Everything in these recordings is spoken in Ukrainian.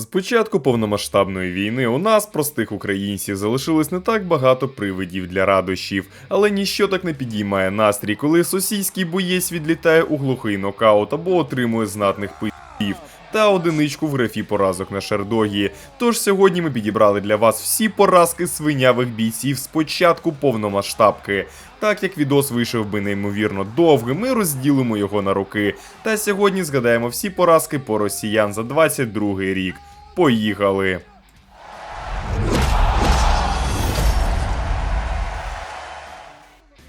З початку повномасштабної війни у нас, простих українців, залишилось не так багато привидів для радощів, але ніщо так не підіймає настрій, коли сосійський боєць відлітає у глухий нокаут або отримує знатних пи***ів та одиничку в графі поразок на шердогі. Тож сьогодні ми підібрали для вас всі поразки свинявих бійців з початку повномасштабки. Так як відос вийшов би неймовірно довгим, ми розділимо його на роки. Та сьогодні згадаємо всі поразки по росіян за 22 рік. Поїхали!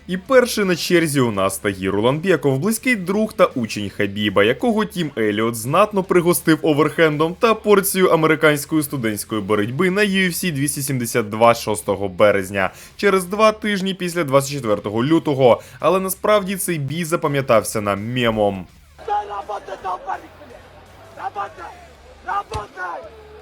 І перший на черзі у нас Тагір Уламбєков, близький друг та учень Хабіба, якого Тім Еліот знатно пригостив оверхендом та порцією американської студентської боротьби на UFC 272 6 березня, через два тижні після 24 лютого. Але насправді цей бій запам'ятався нам мемом.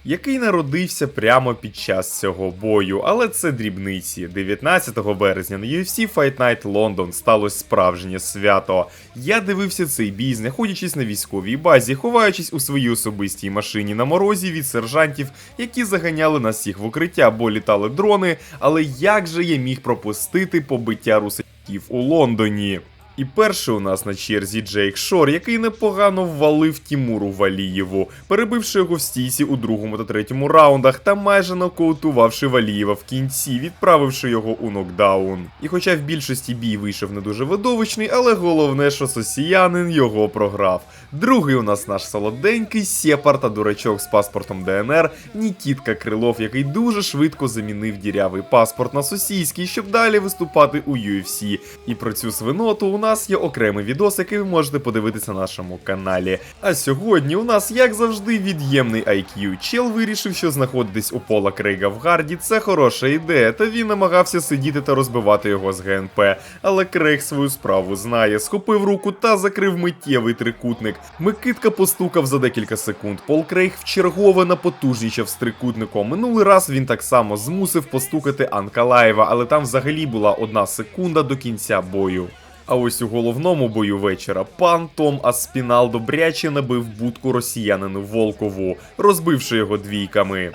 Який народився прямо під час цього бою, але це дрібниці. 19 березня на UFC Fight Night London сталося справжнє свято. Я дивився цей бій, знаходячись на військовій базі, ховаючись у своїй особистій машині на морозі від сержантів, які заганяли нас всіх в укриття, бо літали дрони. Але як же я міг пропустити побиття русаків у Лондоні? І перший у нас на черзі Джейк Шор, який непогано ввалив Тімуру Валієву, перебивши його в стійці у другому та третьому раундах та майже нокаутувавши Валієва в кінці, відправивши його у нокдаун. І хоча в більшості бій вийшов не дуже видовищний, але головне, що сосіянин його програв. Другий у нас наш солоденький сепар та дурачок з паспортом ДНР Нікітка Крилов, який дуже швидко замінив дірявий паспорт на сосійський, щоб далі виступати у UFC. І про цю свиноту у нас є окремий відос, який ви можете подивитися на нашому каналі. А сьогодні у нас, як завжди, від'ємний IQ. Чел вирішив, що знаходитись у Пола Крейга в гарді це хороша ідея, та він намагався сидіти та розбивати його з ГНП. Але Крейг свою справу знає, схопив руку та закрив миттєвий трикутник. Микитка постукав за декілька секунд. Пол Крейг вчергове напотужнічав з трикутником. Минулий раз він так само змусив постукати Анкалаєва, але там взагалі була одна секунда до кінця бою. А ось у головному бою вечора пан Том Аспінал добряче набив будку росіянину Волкову, розбивши його двійками,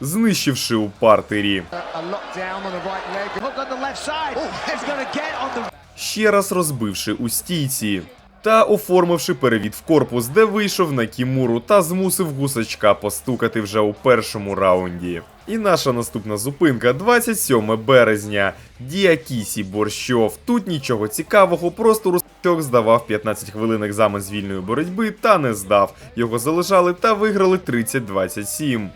знищивши у партері. The ще раз розбивши у стійці. Та оформивши перевід в корпус, де вийшов на Кімуру та змусив гусачка постукати вже у першому раунді. І наша наступна зупинка 27 березня. Діакісі Борщов. Тут нічого цікавого, просто Рустьок здавав 15 хвилин екзамен з вільної боротьби та не здав. Його залишали та виграли 30-27.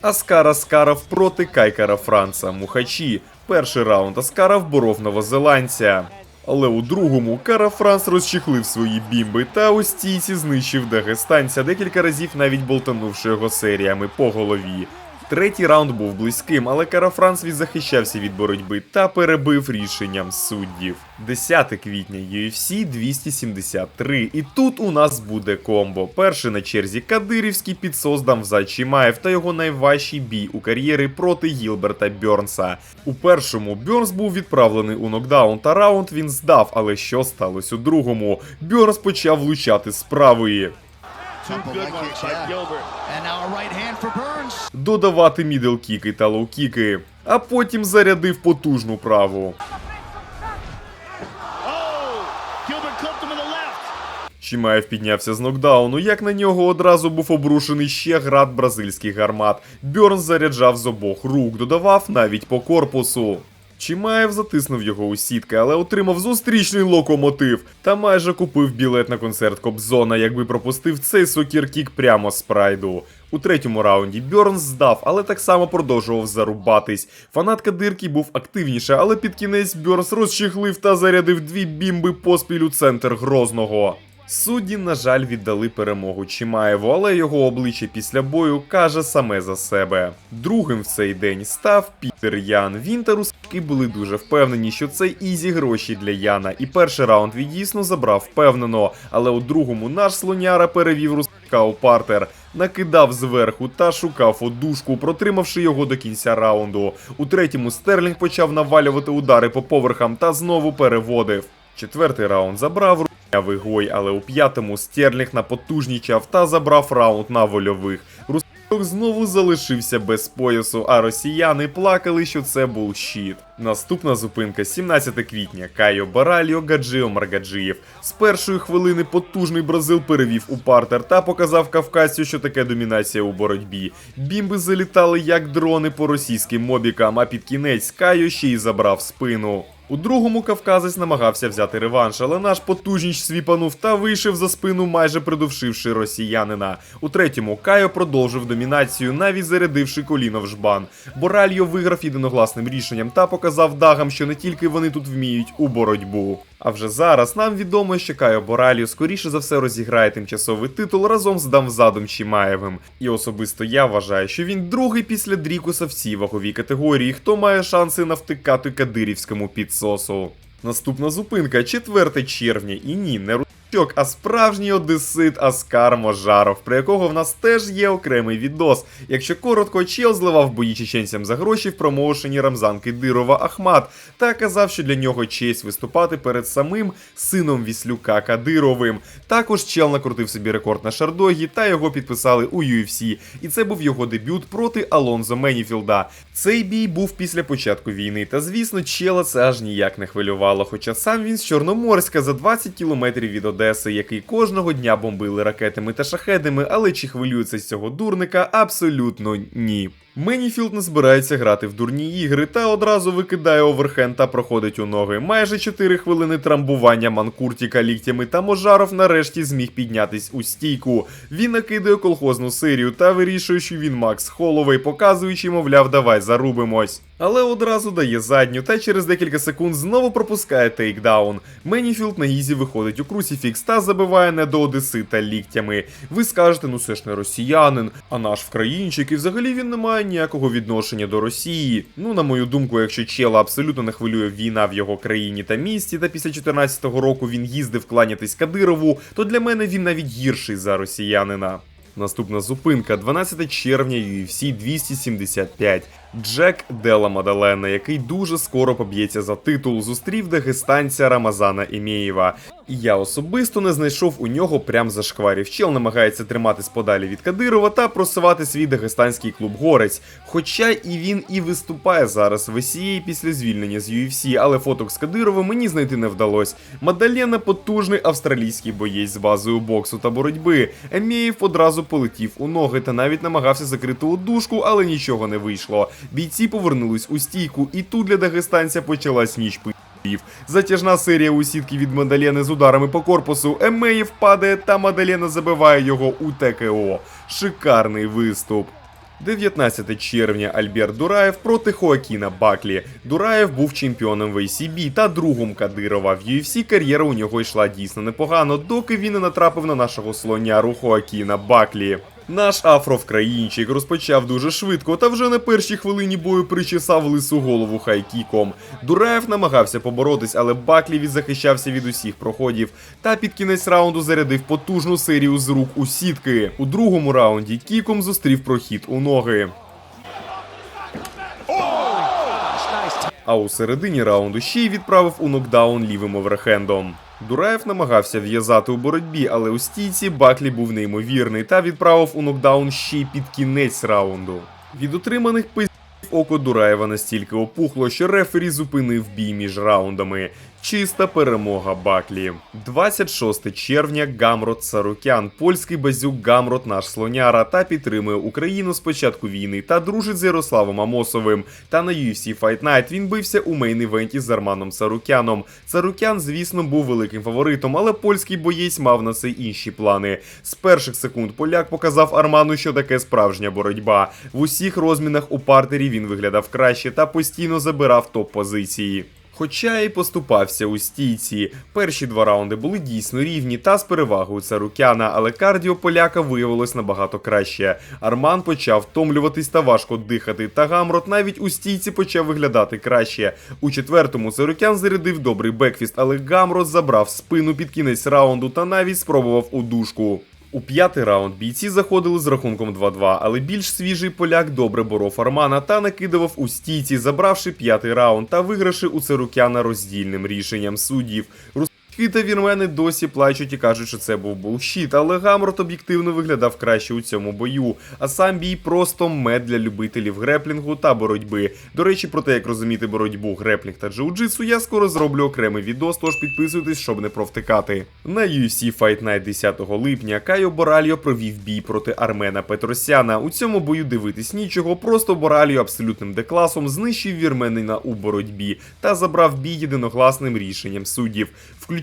Аскара Скаров проти Кайкара Франца Мухачі. Перший раунд Аскаров боров новозеландця. Але у другому Кара Франс розчехлив свої бімби та у стійці знищив дагестанця, декілька разів навіть болтанувши його серіями по голові. Третій раунд був близьким, але Кара Франц відзахищався від боротьби та перебив рішенням суддів. 10 квітня UFC 273. І тут у нас буде комбо. Перший на черзі Кадирівський підсос Дамза Чімаєв та його найважчий бій у кар'єрі проти Гілберта Бьорнса. У першому Бьорнс був відправлений у нокдаун та раунд він здав, але що сталося у другому? Бьорнс почав влучати з правої. Додавати мідл-кіки та лоу-кіки, а потім зарядив потужну праву. Left. Чимаєв піднявся з нокдауну, як на нього одразу був обрушений ще град бразильських гармат. Бьорн заряджав з обох рук, додавав навіть по корпусу. Чимаєв затиснув його у сітки, але отримав зустрічний локомотив та майже купив білет на концерт Кобзона, якби пропустив цей сокіркік прямо з прайду. У третьому раунді Бьорнс здав, але так само продовжував зарубатись. Фанатка дирки був активніше, але під кінець Бьорнс розчехлив та зарядив дві бімби поспіль у центр Грозного. Судді, на жаль, віддали перемогу Чимаєву, але його обличчя після бою каже саме за себе. Другим в цей день став Пітер Ян. Він та руски були дуже впевнені, що це ізі гроші для Яна, і перший раунд він дійсно забрав впевнено. Але у другому наш слоняра перевів руска у партер, накидав зверху та шукав одушку, протримавши його до кінця раунду. У третьому Стерлінг почав навалювати удари по поверхам та знову переводив. Четвертий раунд забрав рунявий гой, але у п'ятому Стерлінг напотужнічав та забрав раунд на вольових. Русок знову залишився без поясу, а росіяни плакали, що це був щит. Наступна зупинка 17 квітня. Кайо Баральо Гаджио Маргаджиєв. З першої хвилини потужний Бразил перевів у партер та показав кавказцю, що таке домінація у боротьбі. Бімби залітали як дрони по російським мобікам, а під кінець Кайо ще й забрав спину. У другому кавказець намагався взяти реванш, але наш потужніч свіпанув та вийшов за спину, майже придушивши росіянина. У третьому Кайо продовжив домінацію, навіть зарядивши коліно в жбан. Боральо виграв єдиногласним рішенням та показав дагам, що не тільки вони тут вміють у боротьбу. А вже зараз нам відомо, що Кайо Бораліо скоріше за все розіграє тимчасовий титул разом з Дамзадом Чімаєвим. І особисто я вважаю, що він другий після Дрікуса в цій ваговій категорії, хто має шанси навтикати кадирівському підсосу. Наступна зупинка 4 червня. І ні, не ручок, а справжній одесит Аскар Можаров, про якого в нас теж є окремий відос. Якщо коротко, чел зливав бої чеченцям за гроші в промоушені Рамзан Кидирова Ахмат та казав, що для нього честь виступати перед самим сином Віслюка Кадировим. Також чел накрутив собі рекорд на Шардогі та його підписали у UFC. І це був його дебют проти Алонзо Меніфілда. Цей бій був після початку війни, та звісно, чела це аж ніяк не хвилювало. Хоча сам він з Чорноморська за 20 кілометрів від Одеси, який кожного дня бомбили ракетами та шахедами, але чи хвилюється з цього дурника? Абсолютно ні. Меніфілд не збирається грати в дурні ігри та одразу викидає оверхенд та проходить у ноги. Майже 4 хвилини трамбування Манкуртіка ліктями та Можаров нарешті зміг піднятись у стійку. Він накидає колхозну серію та вирішує, що він Макс Холовей, показуючи, мовляв, давай зарубимось. Але одразу дає задню та через декілька секунд знову пропускає тейкдаун. Меніфілд на ізі виходить у крусіфікс та забиває не до Одесита ліктями. Ви скажете, ну це ж не росіянин, а наш вкраїнчик, і взагалі він не має ніякого відношення до Росії. Ну, на мою думку, якщо чела абсолютно не хвилює війна в його країні та місті, та після 14-го року він їздив кланятись Кадирову, то для мене він навіть гірший за росіянина. Наступна зупинка 12 червня UFC 275. Джек Дела Мадалена, який дуже скоро поб'ється за титул, зустрів дагестанця Рамазана Емєєва. Я особисто не знайшов у нього прям зашкварів. Чел намагається триматись подалі від Кадирова та просувати свій дагестанський клуб Горець. Хоча і він і виступає зараз в SEA після звільнення з UFC, але фоток з Кадировим мені знайти не вдалось. Мадалена потужний австралійський боєць з базою боксу та боротьби. Емєєв одразу полетів у ноги та навіть намагався закрити удушку, але нічого не вийшло. Бійці повернулись у стійку, і тут для дагестанця почалась ніч пи***ів. Затяжна серія у сітки від Мадалєни з ударами по корпусу. Емеєв падає та Мадалєна забиває його у ТКО. Шикарний виступ. 19 червня Альберт Дураєв проти Хоакіна Баклі. Дураєв був чемпіоном в ACB та другом Кадирова. В UFC кар'єра у нього йшла дійсно непогано, доки він не натрапив на нашого слоняру Хоакіна Баклі. Наш афровкраїнчик розпочав дуже швидко, та вже на першій хвилині бою причесав лису голову хайкіком. Дураєв намагався поборотись, але Баклі відзахищався від усіх проходів. Та під кінець раунду зарядив потужну серію з рук у сітки. У другому раунді кіком зустрів прохід у ноги. А у середині раунду ще й відправив у нокдаун лівим оверхендом. Дураєв намагався в'язати у боротьбі, але у стійці Баклі був неймовірний та відправив у нокдаун ще й під кінець раунду. Від отриманих пиздів око Дураєва настільки опухло, що рефері зупинив бій між раундами. Чиста перемога Баклі. 26 червня Гамрот Сарукян, польський базюк Гамрот наш слоняра, та підтримує Україну з початку війни та дружить з Ярославом Амосовим. Та на UFC Fight Night він бився у мейн-івенті з Арманом Сарукяном. Сарукян, звісно, був великим фаворитом, але польський боєць мав на це інші плани. З перших секунд поляк показав Арману, що таке справжня боротьба. В усіх розмінах у партері він виглядав краще та постійно забирав топ-позиції. Хоча і поступався у стійці. Перші два раунди були дійсно рівні та з перевагою Царукяна, але кардіо поляка виявилось набагато краще. Арман почав втомлюватись та важко дихати, та Гамрот навіть у стійці почав виглядати краще. У четвертому Царукян зарядив добрий бекфіст, але Гамрот забрав спину під кінець раунду та навіть спробував удушку. У п'ятий раунд бійці заходили з рахунком 2-2, але більш свіжий поляк добре боров Армана та накидував у стійці, забравши п'ятий раунд та вигравши у Церукяна роздільним рішенням суддів. Та вірмени досі плачуть і кажуть, що це був булшіт, але Гамрот об'єктивно виглядав краще у цьому бою. А сам бій просто мед для любителів греплінгу та боротьби. До речі, про те, як розуміти боротьбу, греплінг та джиу-джитсу, я скоро зроблю окремий відос, тож підписуйтесь, щоб не провтикати. На UFC Fight Night 10 липня Кайо Боральо провів бій проти Армена Петросяна. У цьому бою дивитись нічого, просто Боральо абсолютним декласом знищив вірменина у боротьбі та забрав бій єдиногласним рішенням суддів.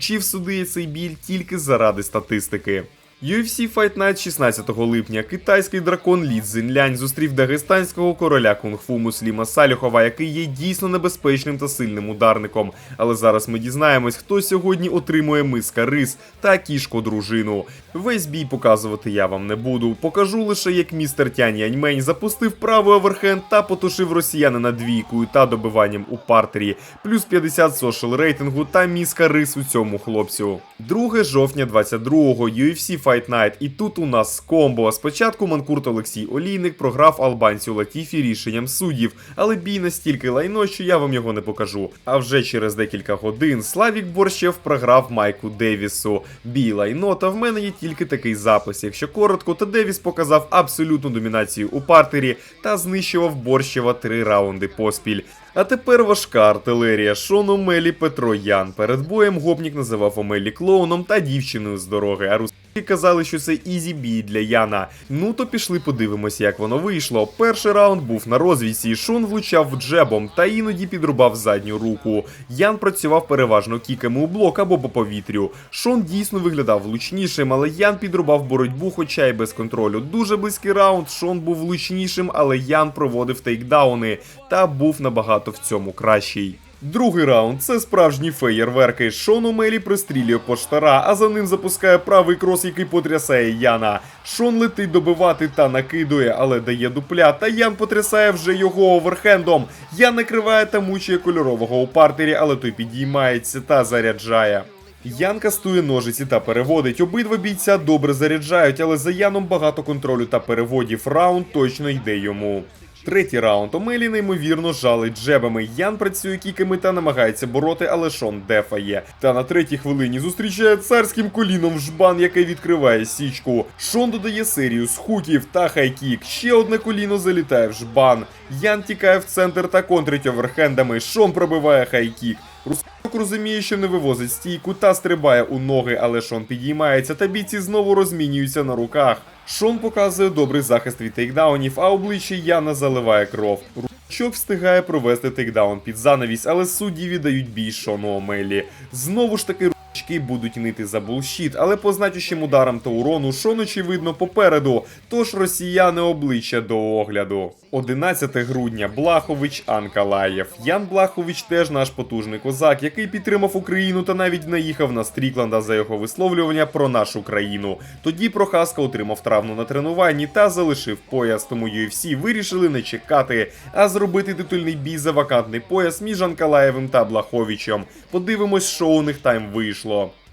Включив суди цей біль тільки заради статистики. UFC Fight Night 16 липня китайський дракон Лі Цзинлянь зустрів дагестанського короля кунг-фу Мусліма Салюхова, який є дійсно небезпечним та сильним ударником. Але зараз ми дізнаємось, хто сьогодні отримує миска рис та кішку дружину. Весь бій показувати я вам не буду. Покажу лише, як містер Тянь Яньмень запустив правий оверхенд та потушив росіянина двійкою та добиванням у партері, плюс 50 сошел рейтингу та міска рис у цьому хлопцю. 2 жовтня 22-го UFC Fight Night. І тут у нас комбо. Спочатку Манкурт Олексій Олійник програв албанцю Латіфі рішенням суддів, але бій настільки лайно, що я вам його не покажу. А вже через декілька годин Славік Борщев програв Майку Девісу. Бій лайно, та в мене є тільки такий запис. Якщо коротко, то Девіс показав абсолютну домінацію у партері та знищував Борщева три раунди поспіль. А тепер важка артилерія. Шон Омелі Петро Ян. Перед боєм гопнік називав Омелі клоуном та дівчиною з дороги. А русські казали, що це ізі бій для Яна. Ну то пішли подивимось, як воно вийшло. Перший раунд був на розвісі. Шон влучав джебом та іноді підрубав задню руку. Ян працював переважно кіками у блок або по повітрю. Шон дійсно виглядав влучнішим, але Ян підрубав боротьбу, хоча й без контролю. Дуже близький раунд. Шон був влучнішим, але Ян проводив тейкдауни та був набагато в цьому кращий. Другий раунд це справжні феєрверки. Шон Омелі пристрілює поштара, а за ним запускає правий крос, який потрясає Яна. Шон летить добивати та накидує, але дає дупля, та Ян потрясає вже його оверхендом. Ян накриває та мучує кольорового у партері, але той підіймається та заряджає. Ян кастує ножиці та переводить. Обидва бійця добре заряджають, але за Яном багато контролю та переводів. Раунд точно йде йому. Третій раунд Омелі неймовірно жалить джебами. Ян працює кіками та намагається бороти, але Шон дефає. Та на третій хвилині зустрічає царським коліном жбан, який відкриває січку. Шон додає серію з хуків та хайкік. Ще одне коліно залітає в жбан. Ян тікає в центр та контрить оверхендами. Шон пробиває хайкік. Русак розуміє, що не вивозить стійку та стрибає у ноги, але Шон підіймається та бійці знову розмінюються на руках. Шон показує добрий захист від тейкдаунів, а обличчя Яна заливає кров. Ручок встигає провести тейкдаун під занавіс, але судді віддають бій Шону Омелі. Знову ж таки, ручки будуть нити за булшіт, але по значущим ударам та урону Шон очевидно попереду. Тож росіяни обличчя до огляду. 11 грудня Блахович Анкалаєв. Ян Блахович теж наш потужний козак, який підтримав Україну та навіть наїхав на Стрікланда за його висловлювання про нашу країну. Тоді Прохаска отримав травму на тренуванні та залишив пояс, тому UFC вирішили не чекати, а зробити титульний бій за вакантний пояс між Анкалаєвим та Блаховичем. Подивимось, що у них там вийшло.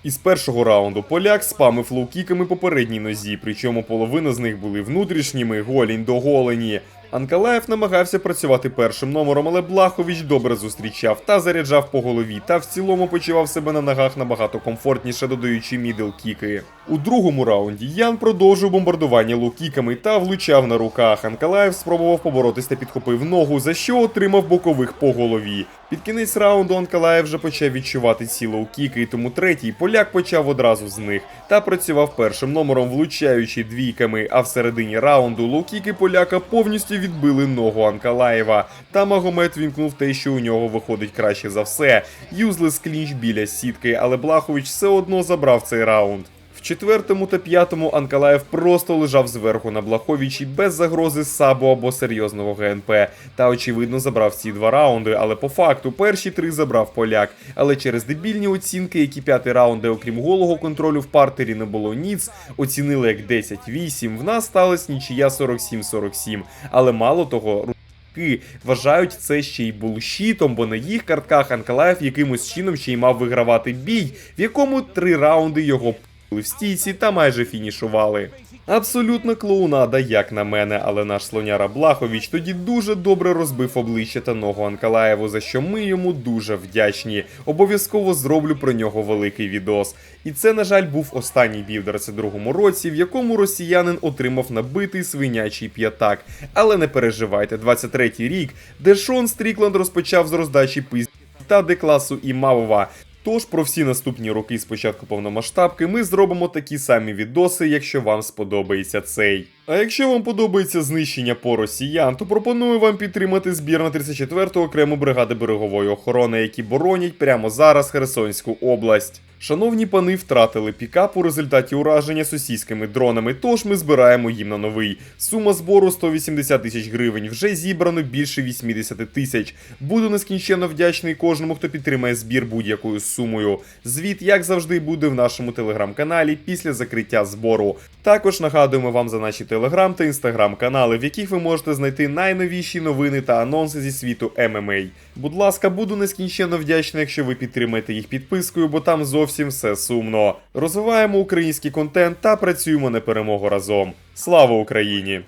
Із першого раунду поляк спамив лоукіками по передній нозі, причому половина з них були внутрішніми, голінь до голені. Анкалаєв намагався працювати першим номером, але Блахович добре зустрічав та заряджав по голові, та в цілому почував себе на ногах набагато комфортніше, додаючи мідл-кіки. У другому раунді Ян продовжив бомбардування лукіками та влучав на руках. Анкалаєв спробував поборотись та підхопив ногу, за що отримав бокових по голові. Під кінець раунду Анкалаєв вже почав відчувати ці лоу-кіки, і тому третій поляк почав одразу з них та працював першим номером, влучаючи двійками. А в середині раунду лоу-кіки поляка повністю відбили ногу Анкалаєва. Та Магомед вімкнув те, що у нього виходить краще за все. Юзлес клінч біля сітки, але Блахович все одно забрав цей раунд. Четвертому та п'ятому Анкалаєв просто лежав зверху на Блаховичі без загрози сабу або серйозного ГНП. Та очевидно забрав ці два раунди, але по факту перші три забрав поляк. Але через дебільні оцінки, які п'ятий раунд, окрім голого контролю в партері не було ніц, оцінили як 10-8, в нас сталася нічия 47-47. Але мало того, вважають це ще й булшітом, бо на їх картках Анкалаєв якимось чином ще й мав вигравати бій, в якому три раунди його в стійці та майже фінішували. Абсолютно клоунада, як на мене, але наш слоняра Блахович тоді дуже добре розбив обличчя та ногу Анкалаєву, за що ми йому дуже вдячні. Обов'язково зроблю про нього великий відос. І це, на жаль, був останній бій в 22-му році, в якому росіянин отримав набитий свинячий п'ятак. Але не переживайте, 23-й рік, де Шон Стрікланд розпочав з роздачі пиз та декласу Імавова. Тож про всі наступні роки з початку повномасштабки ми зробимо такі самі відоси, якщо вам сподобається цей. А якщо вам подобається знищення по росіян, то пропоную вам підтримати збір на 34-ту окрему бригади берегової охорони, які боронять прямо зараз Херсонську область. Шановні пани втратили пікап у результаті ураження сусідськими дронами, тож ми збираємо їм на новий. Сума збору 180 тисяч гривень. Вже зібрано більше 80 тисяч. Буду нескінченно вдячний кожному, хто підтримає збір будь-якою сумою. Звіт, як завжди, буде в нашому телеграм-каналі після закриття збору. Також нагадуємо вам за наші телеграм та інстаграм-канали, в яких ви можете знайти найновіші новини та анонси зі світу ММА. Будь ласка, буду нескінченно вдячний, якщо ви підтримаєте їх підпискою, бо там зовсім все сумно. Розвиваємо український контент та працюємо на перемогу разом. Слава Україні!